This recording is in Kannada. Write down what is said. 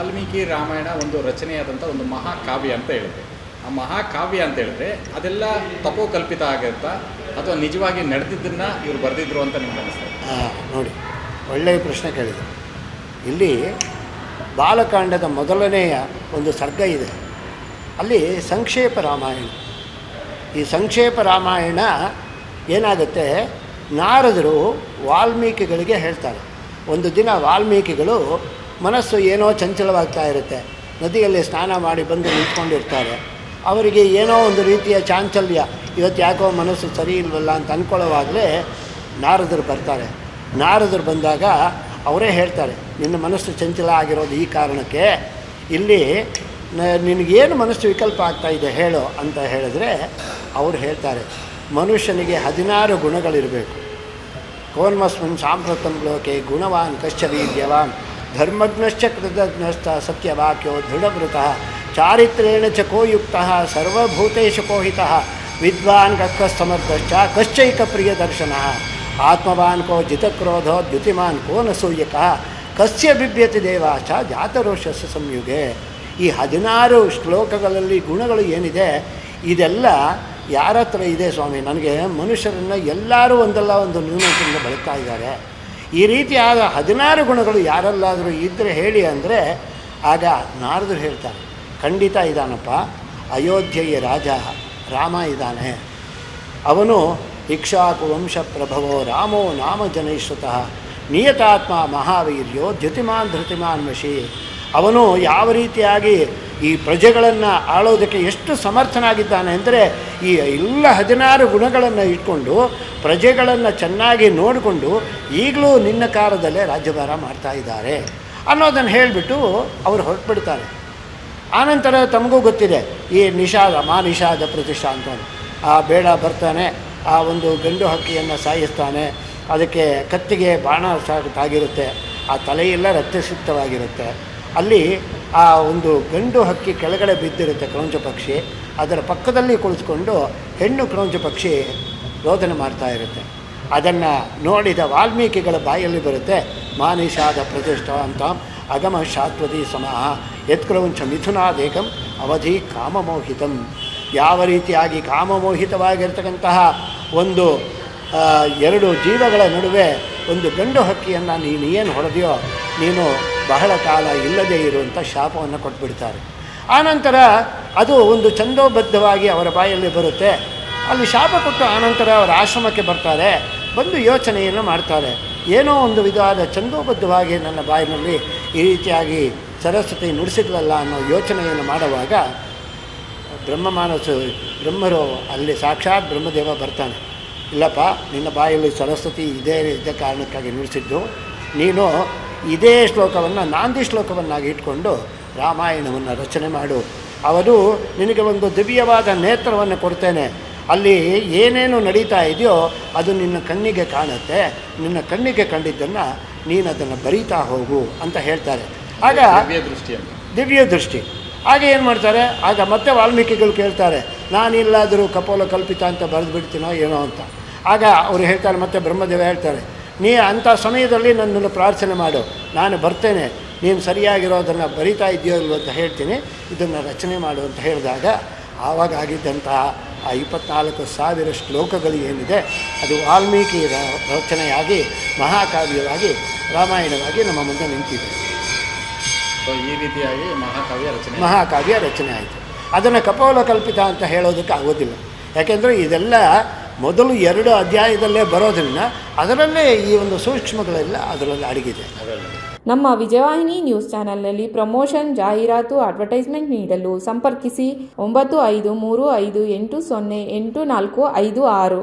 ವಾಲ್ಮೀಕಿ ರಾಮಾಯಣ ಒಂದು ರಚನೆಯಾದಂಥ ಒಂದು ಮಹಾಕಾವ್ಯ ಅಂತ ಹೇಳಿದೆ ಆ ಮಹಾಕಾವ್ಯ ಅಂತ ಹೇಳಿದ್ರೆ ಅದೆಲ್ಲ ತಪೋಕಲ್ಪಿತ ಆಗಿರುತ್ತಾ ಅಥವಾ ನಿಜವಾಗಿ ನಡೆದಿದ್ದನ್ನ ಇವರು ಬರೆದಿದ್ರು ಅಂತ ನಿಮ್ಗೆ ಅನಿಸ್ತದೆ ನೋಡಿ, ಒಳ್ಳೆಯ ಪ್ರಶ್ನೆ ಕೇಳಿದೆ. ಇಲ್ಲಿ ಬಾಲಕಾಂಡದ ಮೊದಲನೆಯ ಒಂದು ಸರ್ಗ ಇದೆ. ಅಲ್ಲಿ ಸಂಕ್ಷೇಪ ರಾಮಾಯಣ. ಈ ಸಂಕ್ಷೇಪ ರಾಮಾಯಣ ಏನಾಗುತ್ತೆ? ನಾರದರು ವಾಲ್ಮೀಕಿಗಳಿಗೆ ಹೇಳ್ತಾರೆ. ಒಂದು ದಿನ ವಾಲ್ಮೀಕಿಗಳು ಮನಸ್ಸು ಏನೋ ಚಂಚಲವಾಗ್ತಾ ಇರುತ್ತೆ. ನದಿಯಲ್ಲಿ ಸ್ನಾನ ಮಾಡಿ ಬಂದು ನಿಂತ್ಕೊಂಡಿರ್ತಾರೆ. ಅವರಿಗೆ ಏನೋ ಒಂದು ರೀತಿಯ ಚಾಂಚಲ್ಯ. ಇವತ್ತು ಯಾಕೋ ಮನಸ್ಸು ಸರಿ ಇಲ್ವಲ್ಲ ಅಂತ ಅಂದ್ಕೊಳ್ಳೋವಾಗಲೇ ನಾರದರು ಬರ್ತಾರೆ. ನಾರದರು ಬಂದಾಗ ಅವರೇ ಹೇಳ್ತಾರೆ, ನಿನ್ನ ಮನಸ್ಸು ಚಂಚಲ ಆಗಿರೋದು ಈ ಕಾರಣಕ್ಕೆ. ಇಲ್ಲಿ ನಿನಗೇನು ಮನಸ್ಸು ವಿಕಲ್ಪ ಆಗ್ತಾ ಇದೆ ಹೇಳು ಅಂತ ಹೇಳಿದ್ರೆ ಅವ್ರು ಹೇಳ್ತಾರೆ, ಮನುಷ್ಯನಿಗೆ ಹದಿನಾರು ಗುಣಗಳಿರಬೇಕು. ಕೋನ್ಮಸ್ಮಿನ್ ಸಾಂಪ್ರತಂ ಲೋಕೆ ಗುಣವಾನ್ ಕಶ್ಚ ವೀರ್ಯವಾನ್. ಧರ್ಮಜ್ಞಶ್ಚ ಕೃತಜ್ಞಶ್ಚ ಸತ್ಯವಾಕ್ಯೋ ದೃಢವೃತಃ ಚಾರಿತ್ರೇಣ ಚ ಕೋಯುಕ್ತ ಸರ್ವಭೂತೇಶು ಕೋಹಿತ, ವಿದ್ವಾನ್ ಕಕ್ಕ ಸಮರ್ಥಶ್ಚ ಕಶ್ಚೈಕ ಪ್ರಿಯದರ್ಶನ, ಆತ್ಮವಾನ್ ಕೋ ಜಿತಕ್ರೋಧೋ ದ್ಯುತಿಮಾನ್ ಕೋ ಸೂಯಕ, ಕಸ್ಯ ಬಿಭ್ಯತಿ ದೇವಾಚ ಜಾತರೋಷಸ್ಸ ಸಂಯುಗೆ. ಈ ಹದಿನಾರು ಶ್ಲೋಕಗಳಲ್ಲಿ ಗುಣಗಳು ಏನಿದೆ, ಇದೆಲ್ಲ ಯಾರ ಹತ್ರ ಇದೆ ಸ್ವಾಮಿ? ನನಗೆ ಮನುಷ್ಯರನ್ನು ಎಲ್ಲರೂ ಒಂದಲ್ಲ ಒಂದು ನ್ಯೂನತೆಯಿಂದ ಬಳಕ್ತಾ ಇದ್ದಾರೆ. ಈ ರೀತಿಯಾದ ಹದಿನಾರು ಗುಣಗಳು ಯಾರಲ್ಲಾದರೂ ಇದ್ದರೆ ಹೇಳಿ ಅಂದರೆ ಆಗ ನಾರದರು ಹೇಳ್ತಾರೆ, ಖಂಡಿತ ಇದ್ದಾನಪ್ಪ ಅಯೋಧ್ಯೆಯ ರಾಜ ರಾಮ ಇದ್ದಾನೆ. ಅವನು ಇಕ್ಷಾಕು ವಂಶ ಪ್ರಭವೋ ರಾಮೋ ನಾಮ ಜನೈಶ್ವತಃ ನಿಯತಾತ್ಮ ಮಹಾವೀರ್ಯೋ ದ್ಯುತಿಮಾನ್ ಧೃತಿಮಾನ್ ವಶಿ ಅವನು ಯಾವ ರೀತಿಯಾಗಿ ಈ ಪ್ರಜೆಗಳನ್ನು ಆಳೋದಕ್ಕೆ ಎಷ್ಟು ಸಮರ್ಥನಾಗಿದ್ದಾನೆ ಅಂದರೆ ಈ ಎಲ್ಲ ಹದಿನಾರು ಗುಣಗಳನ್ನು ಇಟ್ಕೊಂಡು ಪ್ರಜೆಗಳನ್ನು ಚೆನ್ನಾಗಿ ನೋಡಿಕೊಂಡು ಈಗಲೂ ನಿನ್ನ ಕಾಲದಲ್ಲೇ ರಾಜ್ಯಭಾರ ಮಾಡ್ತಾ ಇದ್ದಾರೆ ಅನ್ನೋದನ್ನು ಹೇಳಿಬಿಟ್ಟು ಅವರು ಹೊರಟ್ಬಿಡ್ತಾರೆ. ಆನಂತರ ತಮಗೂ ಗೊತ್ತಿದೆ, ಈ ನಿಷಾದ, ಮಾ ನಿಷಾದ ಪ್ರತಿಷ್ಠಾ ಅಂತ ಆ ಬೇಡ ಬರ್ತಾನೆ, ಆ ಒಂದು ಗಂಡು ಹಕ್ಕಿಯನ್ನು ಸಾಯಿಸ್ತಾನೆ, ಅದಕ್ಕೆ ಕತ್ತಿಗೆ ಬಾಣ ಸಾಗಿರುತ್ತೆ ಆ ತಲೆಯೆಲ್ಲ ರಕ್ತಸಿಕ್ತವಾಗಿರುತ್ತೆ. ಅಲ್ಲಿ ಆ ಒಂದು ಗಂಡು ಹಕ್ಕಿ ಕೆಳಗಡೆ ಬಿದ್ದಿರುತ್ತೆ ಕ್ರೌಂಚ ಪಕ್ಷಿ, ಅದರ ಪಕ್ಕದಲ್ಲಿ ಕುಳಿತುಕೊಂಡು ಹೆಣ್ಣು ಕ್ರೌಂಚ ಪಕ್ಷಿ ರೋದನೆ ಮಾಡ್ತಾ ಇರುತ್ತೆ. ಅದನ್ನು ನೋಡಿದ ವಾಲ್ಮೀಕಿಗಳ ಬಾಯಲ್ಲಿ ಬರುತ್ತೆ, ಮಾನಿಷಾದ ಪ್ರತಿಷ್ಠ ಅಂತ ಅಗಮ ಶಾಶ್ವತಿ ಸಮಹ ಯತ್ಕ್ರೌಂಚ ಮಿಥುನಾದೇಕಂ ಅವಧಿ ಕಾಮಮೋಹಿತಂ. ಯಾವ ರೀತಿಯಾಗಿ ಕಾಮಮೋಹಿತವಾಗಿರ್ತಕ್ಕಂತಹ ಒಂದು ಎರಡು ಜೀವಗಳ ನಡುವೆ ಒಂದು ಗಂಡು ಹಕ್ಕಿಯನ್ನು ನೀನು ಏನು ಹೊಡೆದೆಯೋ, ನೀನು ಬಹಳ ಕಾಲ ಇಲ್ಲದೇ ಇರುವಂಥ ಶಾಪವನ್ನು ಕೊಟ್ಬಿಡ್ತಾರೆ. ಆನಂತರ ಅದು ಒಂದು ಛಂದೋಬದ್ಧವಾಗಿ ಅವರ ಬಾಯಲ್ಲಿ ಬರುತ್ತೆ. ಅಲ್ಲಿ ಶಾಪ ಕೊಟ್ಟು ಆನಂತರ ಅವರ ಆಶ್ರಮಕ್ಕೆ ಬರ್ತಾರೆ. ಬಂದು ಯೋಚನೆಯನ್ನು ಮಾಡ್ತಾರೆ. ಏನೋ ಒಂದು ವಿಧವಾದ ಛಂದೋಬದ್ಧವಾಗಿ ನನ್ನ ಬಾಯಿನಲ್ಲಿ ಈ ರೀತಿಯಾಗಿ ಸರಸ್ವತಿ ನುಡಿಸಿದ್ಲಲ್ಲ ಅನ್ನೋ ಯೋಚನೆಯನ್ನು ಮಾಡುವಾಗ ಬ್ರಹ್ಮ ಮಾನಸು ಬ್ರಹ್ಮರು ಅಲ್ಲಿ ಸಾಕ್ಷಾತ್ ಬ್ರಹ್ಮದೇವ ಬರ್ತಾನೆ. ಇಲ್ಲಪ್ಪ, ನಿನ್ನ ಬಾಯಲ್ಲಿ ಸರಸ್ವತಿ ಇದೇ ಇದ್ದ ಕಾರಣಕ್ಕಾಗಿ ನುಡಿಸಿದ್ದು. ನೀನು ಇದೇ ಶ್ಲೋಕವನ್ನು ನಾಂದಿ ಶ್ಲೋಕವನ್ನಾಗಿ ಇಟ್ಕೊಂಡು ರಾಮಾಯಣವನ್ನು ರಚನೆ ಮಾಡು. ಅವರು ನಿನಗೆ ಒಂದು ದಿವ್ಯವಾದ ನೇತ್ರವನ್ನು ಕೊಡ್ತೇನೆ. ಅಲ್ಲಿ ಏನೇನು ನಡೀತಾ ಇದೆಯೋ ಅದು ನಿನ್ನ ಕಣ್ಣಿಗೆ ಕಾಣುತ್ತೆ. ನಿನ್ನ ಕಣ್ಣಿಗೆ ಕಂಡಿದ್ದನ್ನು ನೀನು ಅದನ್ನು ಬರೀತಾ ಹೋಗು ಅಂತ ಹೇಳ್ತಾರೆ. ಆಗ ದಿವ್ಯ ದೃಷ್ಟಿ ದಿವ್ಯ ದೃಷ್ಟಿ ಆಗ ಏನು ಮಾಡ್ತಾರೆ? ಆಗ ಮತ್ತೆ ವಾಲ್ಮೀಕಿಗಳು ಕೇಳ್ತಾರೆ ನಾನಿಲ್ಲಾದರೂ ಕಪೋಲ ಕಲ್ಪಿತ ಅಂತ ಬರೆದು ಬಿಡ್ತೀನೋ ಏನೋ ಅಂತ. ಆಗ ಅವರು ಹೇಳ್ತಾರೆ ಮತ್ತೆ ಬ್ರಹ್ಮದೇವ ಹೇಳ್ತಾರೆ ನೀ ಅಂಥ ಸಮಯದಲ್ಲಿ ನನ್ನನ್ನು ಪ್ರಾರ್ಥನೆ ಮಾಡು. ನಾನು ಬರ್ತೇನೆ. ನೀನು ಸರಿಯಾಗಿರೋದನ್ನು ಬರಿತಾ ಇದೆಯೋ ಅಂತ ಹೇಳ್ತೀನಿ. ಇದನ್ನು ರಚನೆ ಮಾಡು ಅಂತ ಹೇಳಿದಾಗ ಆವಾಗ ಆಗಿದ್ದಂತಹ ಆ ಇಪ್ಪತ್ನಾಲ್ಕು ಸಾವಿರ ಶ್ಲೋಕಗಳು ಏನಿದೆ ಅದು ವಾಲ್ಮೀಕಿ ರಚನೆಯಾಗಿ ಮಹಾಕಾವ್ಯವಾಗಿ ರಾಮಾಯಣವಾಗಿ ನಮ್ಮ ಮುಂದೆ ನಿಂತಿದೆ. ಸೊ ಈ ರೀತಿಯಾಗಿ ಮಹಾಕಾವ್ಯ ರಚನೆ ಮಹಾಕಾವ್ಯ ರಚನೆ ಆಯಿತು. ಅದನ್ನು ಕಪೋಲ ಕಲ್ಪಿತ ಅಂತ ಹೇಳೋದಕ್ಕೆ ಆಗೋದಿಲ್ಲ. ಯಾಕೆಂದರೆ ಇದೆಲ್ಲ ಮೊದಲು ಎರಡು ಅಧ್ಯಾಯದಲ್ಲೇ ಬರೋದರಿಂದ ಅದರಲ್ಲೇ ಈ ಒಂದು ಸೂಕ್ಷ್ಮಗಳೆಲ್ಲ ಅದರಲ್ಲಿ ಅಡಗಿದೆ. ನಮ್ಮ ವಿಜಯವಾಹಿನಿ ನ್ಯೂಸ್ ಚಾನೆಲ್ನಲ್ಲಿ ಪ್ರಮೋಷನ್, ಜಾಹೀರಾತು, ಅಡ್ವರ್ಟೈಸ್ಮೆಂಟ್ ನೀಡಲು ಸಂಪರ್ಕಿಸಿ ಒಂಬತ್ತು ಐದು ಮೂರು ಐದು ಎಂಟು ಸೊನ್ನೆ ಎಂಟು ನಾಲ್ಕು ಐದು ಆರು.